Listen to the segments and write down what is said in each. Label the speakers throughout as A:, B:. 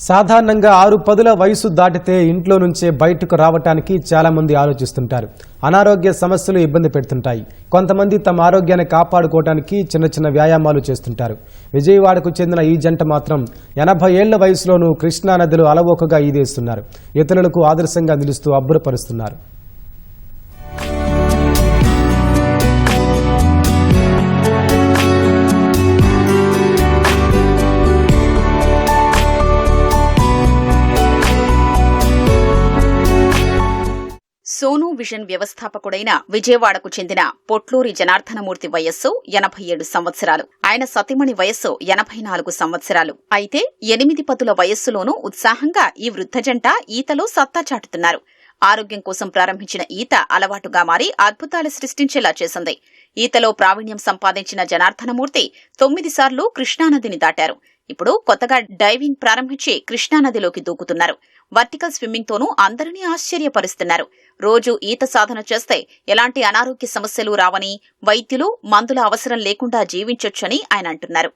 A: సాధారణంగా ఆరు పదుల వయసు దాటితే ఇంట్లో నుంచే బయటకు రావటానికి చాలా మంది ఆలోచిస్తుంటారు. అనారోగ్య సమస్యలు ఇబ్బంది పెడుతుంటాయి. కొంతమంది తమ ఆరోగ్యాన్ని కాపాడుకోవడానికి చిన్న చిన్న వ్యాయామాలు చేస్తుంటారు. విజయవాడకు చెందిన ఈ జంట మాత్రం ఎనభై ఏళ్ళ వయసులోనూ కృష్ణానదిలో అలవోకగా ఈదేస్తున్నారు. ఇతరులకు ఆదర్శంగా నిలుస్తూ అబ్బురపరుస్తున్నారు.
B: సోనూ విజన్ వ్యవస్థాపకుడైన విజయవాడకు చెందిన పొట్లూరి జనార్దనమూర్తి వయస్సు ఎనభై ఏడు సంవత్సరాలు. ఆయన సతిమణి వయస్సు ఎనభై నాలుగు సంవత్సరాలు. అయితే ఎనిమిది పదుల వయస్సులోనూ ఉత్సాహంగా ఈ వృద్ధ జంట ఈతలో సత్తా చాటుతున్నారు. ఆరోగ్యం కోసం ప్రారంభించిన ఈత అలవాటుగా మారి అద్భుతాలు సృష్టించేలా చేసింది. ఈతలో ప్రావీణ్యం సంపాదించిన జనార్దనమూర్తి తొమ్మిది సార్లు కృష్ణానదిని దాటారు. ఇప్పుడు కొత్తగా డైవింగ్ ప్రారంభించి కృష్ణానదిలోకి దూకుతున్నారు. వర్టికల్ స్విమ్మింగ్ తోనూ అందరినీ ఆశ్చర్యపరుస్తున్నారు. రోజు ఈత సాధన చేస్తే ఎలాంటి అనారోగ్య సమస్యలు రావని వైద్యులు మందుల అవసరం లేకుండా జీవించొచ్చని ఆయన అంటున్నారు.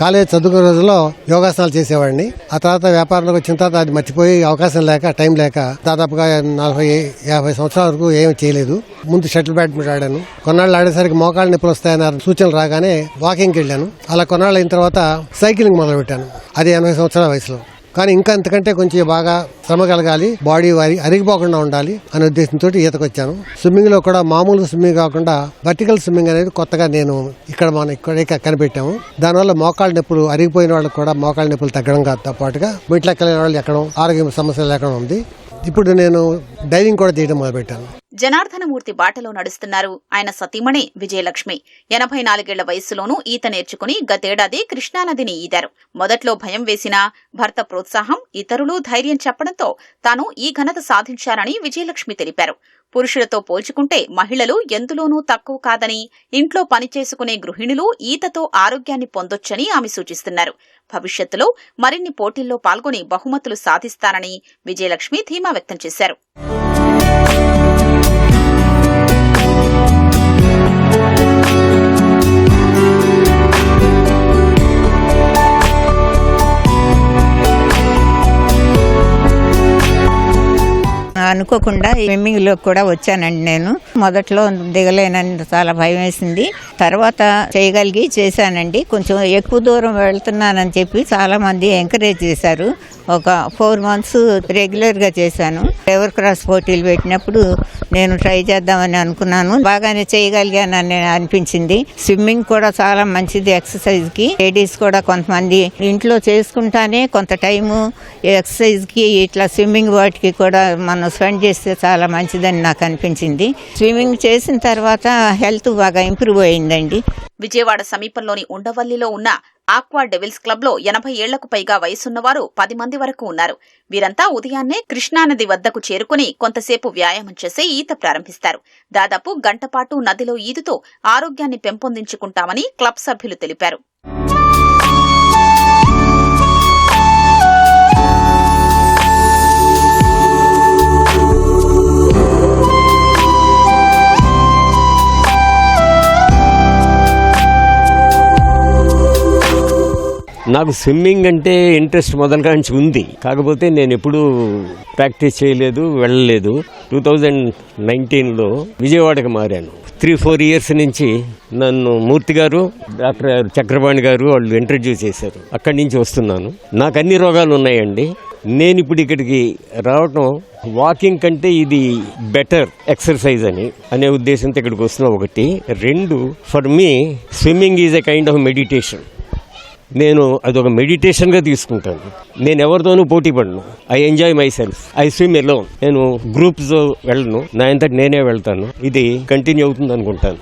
C: కాలేజ్ చదువుకునే రోజుల్లో యోగాసనాలు చేసేవాడిని. ఆ తర్వాత వ్యాపారంలోకి వచ్చిన తర్వాత అది మర్చిపోయి అవకాశం లేక టైం లేక దాదాపుగా నలభై యాభై సంవత్సరాల వరకు ఏమి చేయలేదు. ముందు షటిల్ బ్యాడ్మింటన్ ఆడాను. కొన్నాళ్ళు ఆడేసరికి మోకాళ్ళ నొప్పులు వస్తాయన్న సూచనలు రాగానే వాకింగ్కి వెళ్ళాను. అలా కొన్నాళ్ళు అయిన తర్వాత సైక్లింగ్ మొదలుపెట్టాను. అది ఎనభై సంవత్సరాల వయసులో. కానీ ఇంకా అంతకంటే కొంచెం బాగా శ్రమ కలగాలి. బాడీ వారి అరిగిపోకుండా ఉండాలి అనే ఉద్దేశంతో ఈతకు వచ్చాను. స్విమ్మింగ్లో కూడా మామూలు స్విమ్మింగ్ కాకుండా వర్టికల్ స్విమ్మింగ్ అనేది కొత్తగా నేను ఇక్కడ మనం ఇక్కడ కనిపెట్టాము. దానివల్ల మోకాళ్ళ నొప్పులు అరిగిపోయిన వాళ్ళకి కూడా మోకాళ్ళ నొప్పులు తగ్గడం కాదు పాటుగా మెట్లెక్కలేని వాళ్ళు ఎక్కడం ఆరోగ్య సమస్యలు ఎక్కడ ఉంది. ఇప్పుడు నేను డైవింగ్ కూడా చేయడం మొదలుపెట్టాను.
B: జనార్దనమూర్తి బాటలో నడుస్తున్నారు. ఆయన సతీమణి విజయలక్ష్మి. ఎనభై నాలుగేళ్ళ వయస్సులోనూ ఈత నేర్చుకుని గతేడాది కృష్ణానదిని ఈదారు. మొదట్లో భయం వేసినా భర్త ప్రోత్సాహం ఇతరులు ధైర్యం చెప్పడంతో తాను ఈ ఘనత సాధించారని విజయలక్ష్మి తెలిపారు. పురుషులతో పోల్చుకుంటే మహిళలు ఎందులోనూ తక్కువ కాదని ఇంట్లో పనిచేసుకునే గృహిణులు ఈతతో ఆరోగ్యాన్ని పొందొచ్చని ఆమె సూచిస్తున్నారు. భవిష్యత్తులో మరిన్ని పోటీల్లో పాల్గొని బహుమతులు సాధిస్తారని విజయలక్ష్మి ధీమా వ్యక్తం చేశారు.
D: అనుకోకుండా స్విమ్మింగ్లో కూడా వచ్చానండి నేను. మొదట్లో దిగలేనని చాలా భయం వేసింది. తర్వాత చేయగలిగి చేశానండి. కొంచెం ఎక్కువ దూరం వెళ్తున్నానని చెప్పి చాలా మంది ఎంకరేజ్ చేశారు. ఒక ఫోర్ మంత్స్ రెగ్యులర్గా చేశాను. ఎవర్ క్రాస్ పోటీలు పెట్టినప్పుడు నేను ట్రై చేద్దామని అనుకున్నాను. బాగానే చేయగలిగానని అనిపించింది. స్విమ్మింగ్ కూడా చాలా మంచిది ఎక్సర్సైజ్కి. లేడీస్ కూడా కొంతమంది ఇంట్లో చేసుకుంటానే కొంత టైము ఎక్సర్సైజ్కి ఇట్లా స్విమ్మింగ్ వాటికి కూడా మనం స్పెండ్ చేస్తే చాలా మంచిదని నాకు అనిపించింది. స్విమ్మింగ్ చేసిన తర్వాత హెల్త్ బాగా ఇంప్రూవ్ అయిందండి.
B: విజయవాడ సమీపంలోని ఉండవల్లిలో ఉన్న ఆక్వా డెవిల్స్ క్లబ్లో ఎనభై ఏళ్ళకు పైగా వయసున్నవారు పది మంది వరకు ఉన్నారు. వీరంతా ఉదయాన్నే కృష్ణానది వద్దకు చేరుకుని కొంతసేపు వ్యాయామం చేసి ఈత ప్రారంభిస్తారు. దాదాపు గంటపాటు నదిలో ఈదుతో ఆరోగ్యాన్ని పెంపొందించుకుంటామని క్లబ్ సభ్యులు తెలిపారు.
E: నాకు స్విమ్మింగ్ అంటే ఇంట్రెస్ట్ మొదలుగా నుంచి ఉంది. కాకపోతే నేను ఎప్పుడూ ప్రాక్టీస్ చేయలేదు వెళ్ళలేదు. టూ థౌజండ్ నైన్టీన్లో విజయవాడకి మారాను. త్రీ ఫోర్ ఇయర్స్ నుంచి నన్ను మూర్తి గారు డాక్టర్ చక్రపాణి గారు వాళ్ళు ఇంట్రడ్యూస్ చేశారు. అక్కడి నుంచి వస్తున్నాను. నాకు అన్ని రోగాలు ఉన్నాయండి. నేను ఇప్పుడు ఇక్కడికి రావటం వాకింగ్ కంటే ఇది బెటర్ ఎక్సర్సైజ్ అని అనే ఉద్దేశంతో ఇక్కడికి వస్తున్నా ఒకటి. రెండు for me swimming is a kind of meditation. నేను అదొక మెడిటేషన్గా తీసుకుంటాను. నేను ఎవరితోనూ పోటీ పడను. I enjoy myself I swim ఎలో నేను గ్రూప్స్ వెళ్ళను. నా అంతటి నేనే వెళ్తాను. ఇది కంటిన్యూ అవుతుంది అనుకుంటాను.